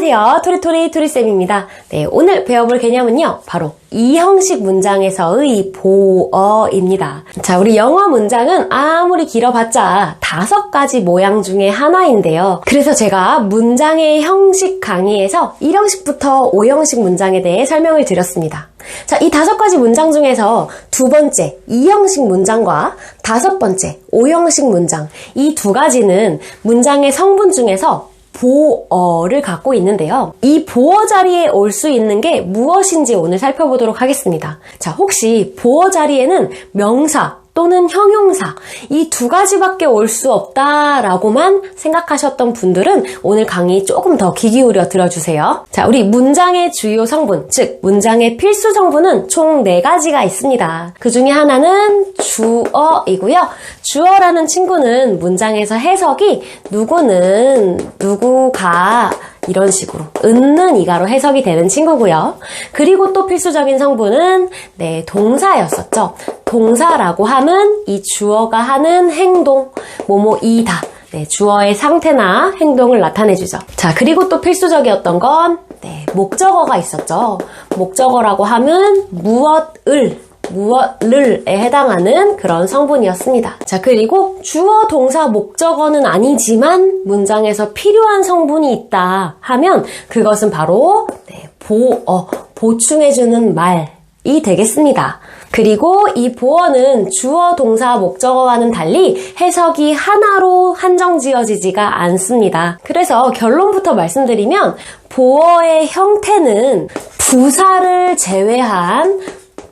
안녕하세요. 토리토리 토리쌤입니다. 네, 오늘 배워볼 개념은요. 바로 이 형식 문장에서의 보어입니다. 자, 우리 영어 문장은 아무리 길어봤자 다섯 가지 모양 중에 하나인데요. 그래서 제가 문장의 형식 강의에서 1형식부터 5형식 문장에 대해 설명을 드렸습니다. 자, 이 다섯 가지 문장 중에서 두 번째, 2형식 문장과 다섯 번째, 5형식 문장, 이 두 가지는 문장의 성분 중에서 보어를 갖고 있는데요. 이 보어 자리에 올 수 있는 게 무엇인지 오늘 살펴보도록 하겠습니다. 자, 혹시 보어 자리에는 명사, 또는 형용사 이 두 가지밖에 올 수 없다라고만 생각하셨던 분들은 오늘 강의 조금 더 귀 기울여 들어주세요. 자, 우리 문장의 주요 성분, 즉 문장의 필수 성분은 총 네 가지가 있습니다. 그 중에 하나는 주어이고요. 주어라는 친구는 문장에서 해석이 누구는 누구가 이런 식으로 은는 이가로 해석이 되는 친구고요. 그리고 또 필수적인 성분은 네 동사였었죠. 동사라고 함은 이 주어가 하는 행동 뭐뭐이다. 네, 주어의 상태나 행동을 나타내주죠. 자, 그리고 또 필수적이었던 건 네, 목적어가 있었죠. 목적어라고 함은 무엇을 무엇을에 해당하는 그런 성분이었습니다. 자, 그리고 주어, 동사, 목적어는 아니지만 문장에서 필요한 성분이 있다 하면 그것은 바로 네, 보어, 보충해주는 말이 되겠습니다. 그리고 이 보어는 주어, 동사, 목적어와는 달리 해석이 하나로 한정 지어지지가 않습니다. 그래서 결론부터 말씀드리면 보어의 형태는 부사를 제외한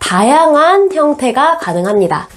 다양한 형태가 가능합니다.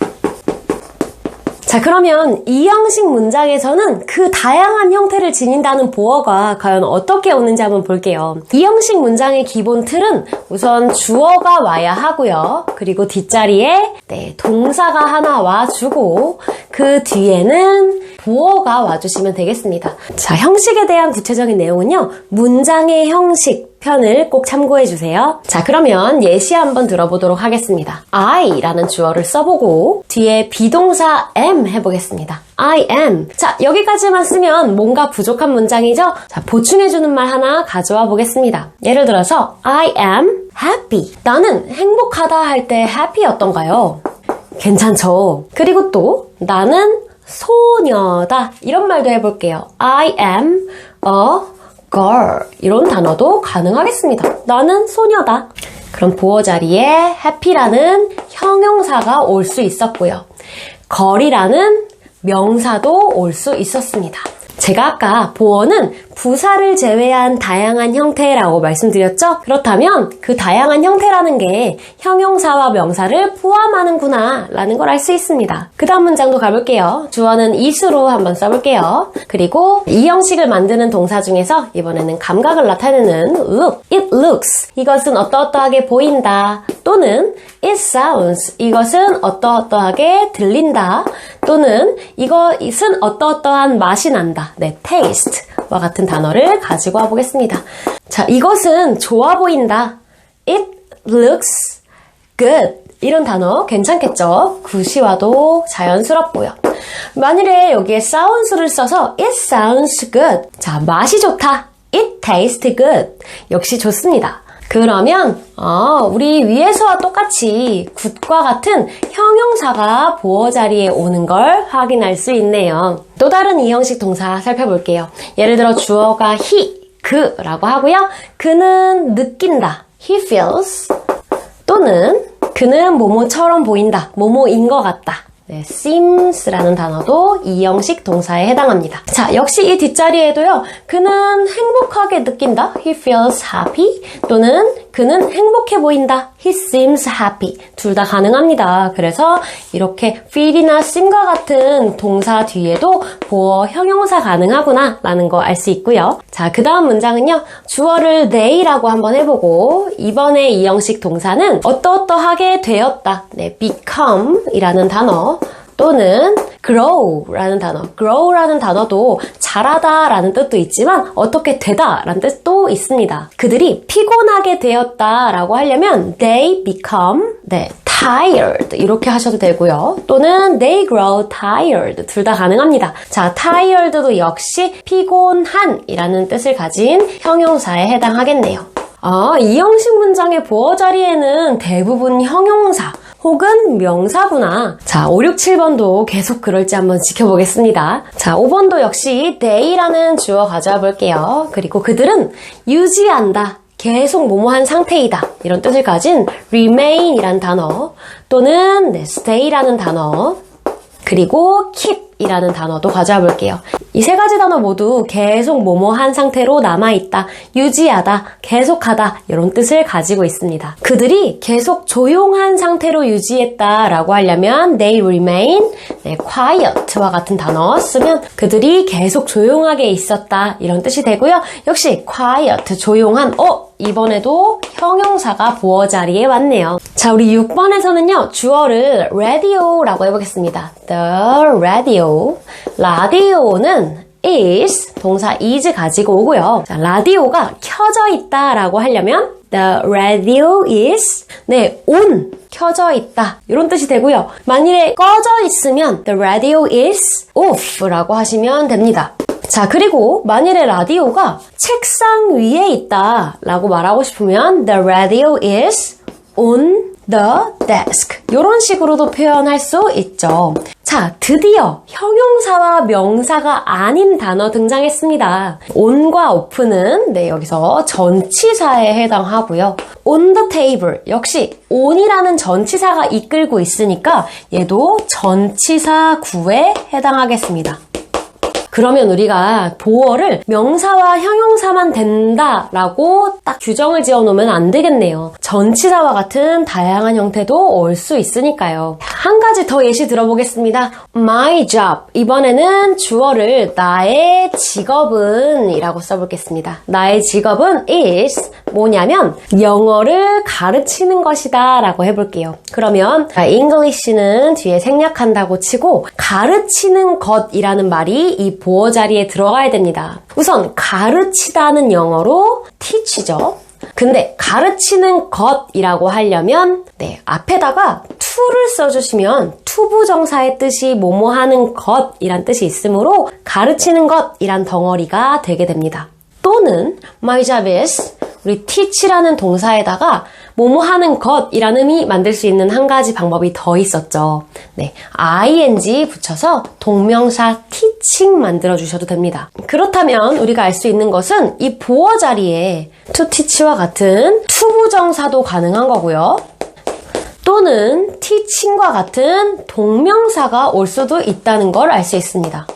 자, 그러면 이 형식 문장에서는 그 다양한 형태를 지닌다는 보어가 과연 어떻게 오는지 한번 볼게요. 이 형식 문장의 기본 틀은 우선 주어가 와야 하고요. 그리고 뒷자리에 네, 동사가 하나 와주고 그 뒤에는 보어가 와주시면 되겠습니다. 자, 형식에 대한 구체적인 내용은요. 문장의 형식, 편을 꼭 참고해 주세요. 자, 그러면 예시 한번 들어보도록 하겠습니다. I라는 주어를 써보고 뒤에 비동사 am 해보겠습니다. I am. 자, 여기까지만 쓰면 뭔가 부족한 문장이죠? 자, 보충해주는 말 하나 가져와 보겠습니다. 예를 들어서 I am happy. 나는 행복하다 할 때 happy였던가요? 괜찮죠? 그리고 또 나는 소녀다. 이런 말도 해볼게요. I am a girl. 이런 단어도 가능하겠습니다. 나는 소녀다. 그럼 보어 자리에 happy라는 형용사가 올 수 있었고요. girl이라는 명사도 올 수 있었습니다. 제가 아까 보어는 부사를 제외한 다양한 형태라고 말씀드렸죠? 그렇다면 그 다양한 형태라는 게 형용사와 명사를 포함하는구나 라는 걸 알 수 있습니다. 그 다음 문장도 가볼게요. 주어는 is로 한번 써볼게요. 그리고 이 형식을 만드는 동사 중에서 이번에는 감각을 나타내는 look, it looks 이것은 어떠어떠하게 보인다 또는 it sounds 이것은 어떠어떠하게 들린다 또는 이것은 어떠어떠한 맛이 난다 네, taste와 같은 단어를 가지고 와 보겠습니다. 자, 이것은 좋아 보인다. It looks good. 이런 단어 괜찮겠죠? 구시와도 자연스럽고요. 만일에 여기에 sounds를 써서 it sounds good. 자, 맛이 좋다. It tastes good. 역시 좋습니다. 그러면 어, 우리 위에서와 똑같이 굿과 같은 형용사가 보어 자리에 오는 걸 확인할 수 있네요. 또 다른 이 형식 동사 살펴볼게요. 예를 들어 주어가 he, 그라고 하고요. 그는 느낀다. he feels 또는 그는 뭐뭐처럼 보인다. 뭐뭐인 것 같다. 네, seems라는 단어도 이 형식 동사에 해당합니다. 자, 역시 이 뒷자리에도요. 그는 행복하게 느낀다. He feels happy. 또는 그는 행복해 보인다. He seems happy. 둘 다 가능합니다. 그래서 이렇게 feel이나 seem과 같은 동사 뒤에도 보어 형용사 가능하구나 라는 거 알 수 있고요. 자, 그 다음 문장은요. 주어를 they라고 한번 해보고 이번에 이 형식 동사는 어떠어떠하게 되었다. 네, become 이라는 단어 또는 grow라는 단어. grow라는 단어도 자라다 라는 뜻도 있지만 어떻게 되다 라는 뜻도 있습니다. 그들이 피곤하게 되었다 라고 하려면 they become 네, tired 이렇게 하셔도 되고요. 또는 they grow tired 둘 다 가능합니다. 자, tired도 역시 피곤한이라는 뜻을 가진 형용사에 해당하겠네요. 아, 이 형식 문장의 보어 자리에는 대부분 형용사 혹은 명사구나. 자, 5, 6, 7번도 계속 그럴지 한번 지켜보겠습니다. 자, 5번도 역시 they라는 주어 가져와 볼게요. 그리고 그들은 유지한다. 계속 뭐뭐한 상태이다. 이런 뜻을 가진 remain이란 단어 또는 네, stay라는 단어 그리고 keep 이라는 단어도 가져와 볼게요. 이 세 가지 단어 모두 계속 뭐뭐한 상태로 남아있다, 유지하다, 계속하다 이런 뜻을 가지고 있습니다. 그들이 계속 조용한 상태로 유지했다 라고 하려면 they remain 네, quiet와 같은 단어 쓰면 그들이 계속 조용하게 있었다 이런 뜻이 되고요. 역시 quiet 조용한 어 이번에도 형용사가 보어 자리에 왔네요. 자, 우리 6번에서는요, 주어를 radio라고 해보겠습니다. The radio. 라디오는 is, 동사 is 가지고 오고요. 자, 라디오가 켜져 있다라고 하려면 the radio is, 네, on, 켜져 있다. 이런 뜻이 되고요. 만일에 꺼져 있으면 the radio is off라고 하시면 됩니다. 자, 그리고 만일에 라디오가 책상 위에 있다 라고 말하고 싶으면 the radio is on the desk. 이런 식으로도 표현할 수 있죠. 자, 드디어 형용사와 명사가 아닌 단어 등장했습니다. on과 off는 네, 여기서 전치사에 해당하고요. on the table 역시 on이라는 전치사가 이끌고 있으니까 얘도 전치사 구에 해당하겠습니다. 그러면 우리가 보어를 명사와 형용사만 된다라고 딱 규정을 지어 놓으면 안 되겠네요. 전치사와 같은 다양한 형태도 올 수 있으니까요. 한 가지 더 예시 들어보겠습니다. My job. 이번에는 주어를 나의 직업은 이라고 써보겠습니다. 나의 직업은 is 뭐냐면 영어를 가르치는 것이다 라고 해볼게요. 그러면 English는 뒤에 생략한다고 치고 가르치는 것이라는 말이 이 보어 자리에 들어가야 됩니다. 우선 가르치다는 영어로 teach죠. 근데 가르치는 것이라고 하려면 네, 앞에다가 to를 써주시면 투부정사의 뜻이 뭐뭐 하는 것이란 뜻이 있으므로 가르치는 것이란 덩어리가 되게 됩니다. 또는 my job is 우리 teach라는 동사에다가 뭐뭐 하는 것이라는 의미 만들 수 있는 한 가지 방법이 더 있었죠. 네, ing 붙여서 동명사 teaching 만들어 주셔도 됩니다. 그렇다면 우리가 알 수 있는 것은 이 보어 자리에 to teach와 같은 투부정사도 가능한 거고요. 또는 teaching과 같은 동명사가 올 수도 있다는 걸 알 수 있습니다.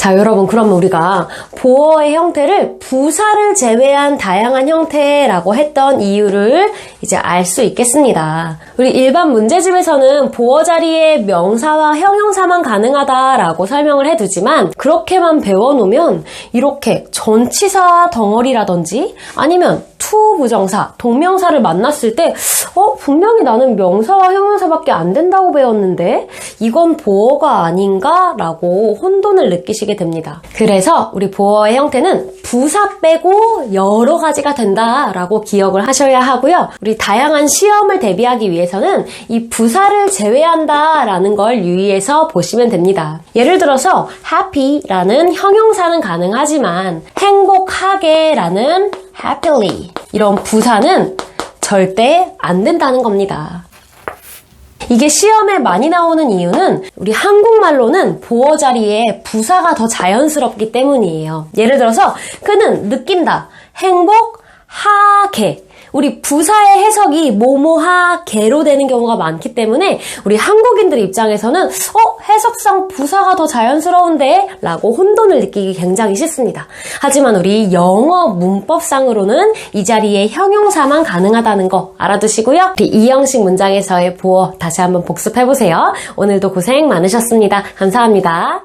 자, 여러분, 그러면 우리가 보어의 형태를 부사를 제외한 다양한 형태라고 했던 이유를 이제 알 수 있겠습니다. 우리 일반 문제집에서는 보어 자리에 명사와 형용사만 가능하다라고 설명을 해두지만 그렇게만 배워놓으면 이렇게 전치사 덩어리라든지 아니면 투 부정사, 동명사를 만났을 때 어, 분명히 나는 명사와 형용사밖에 안 된다고 배웠는데 이건 보어가 아닌가? 라고 혼돈을 느끼시게 됩니다. 그래서 우리 보어의 형태는 부사 빼고 여러 가지가 된다라고 기억을 하셔야 하고요. 우리 다양한 시험을 대비하기 위해서는 이 부사를 제외한다라는 걸 유의해서 보시면 됩니다. 예를 들어서 happy라는 형용사는 가능하지만 행복하게라는 happily 이런 부사는 절대 안 된다는 겁니다. 이게 시험에 많이 나오는 이유는 우리 한국말로는 보어 자리에 부사가 더 자연스럽기 때문이에요. 예를 들어서 그는 느낀다. 행복하게. 우리 부사의 해석이 뭐뭐하게로 되는 경우가 많기 때문에 우리 한국인들 입장에서는 어 해석상 부사가 더 자연스러운데 라고 혼돈을 느끼기 굉장히 쉽습니다. 하지만 우리 영어 문법상으로는 이 자리에 형용사만 가능하다는 거 알아두시고요. 우리 이 형식 문장에서의 보어 다시 한번 복습해보세요. 오늘도 고생 많으셨습니다. 감사합니다.